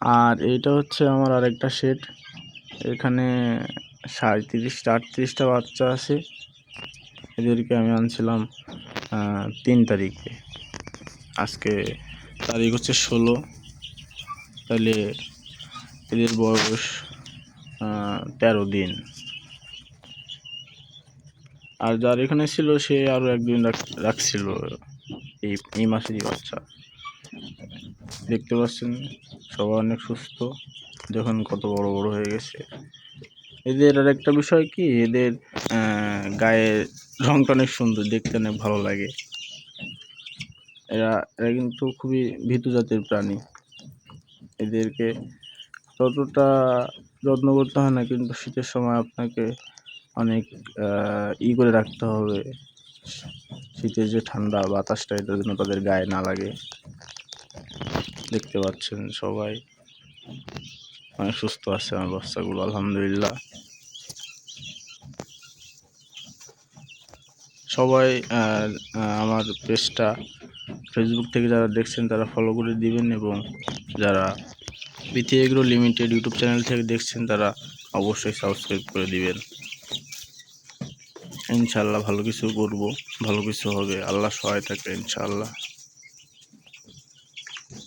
আর হচ্ছে আমার আরেকটা শেড এখানে সাঁত্রিশটা আটত্রিশটা বাচ্চা আছে। এদেরকে আমি আনছিলাম তিন তারিখে। আজকে তারিখ হচ্ছে ষোলো। তাহলে এদের বয়স তেরো দিন। আর যার এখানে ছিল, সে আরও একদিন রাখ- রাখছিল। এই এই মাসেরই বাচ্চা। দেখতে পাচ্ছেন? সবাই অনেক সুস্থ দেখুন কত বড় বড় হয়ে গেছে। এদের আর একটা বিষয় কি? এদের গায়ের রংটা অনেক সুন্দর, দেখতে অনেক ভালো লাগে। এরা এরা কিন্তু খুবই ভীতু জাতের প্রাণী। এদেরকে ততটা যত্ন করতে হয় না, কিন্তু শীতের সময় আপনাকে অনেক ই করে রাখতে হবে। শীতের যে ঠান্ডা বাতাসটা, এটার জন্য তাদের গায়ে না লাগে। দেখতে পাচ্ছেন সবাই। অনেক সুস্থ আছে আমার বাচ্চাগুলো, আলহামদুলিল্লাহ। সবাই আমার পেজটা ফেসবুক থেকে যারা দেখছেন, তারা ফলো করে দিবেন এবং যারা Bithi agro limited YouTube channel থেকে দেখছেন, তারা অবশ্যই সাবস্ক্রাইব করে দিবেন। ইনশাল্লাহ ভালো কিছু করব, ভালো কিছু হবে। আল্লাহ সহায় থাকে ইনশাল্লাহ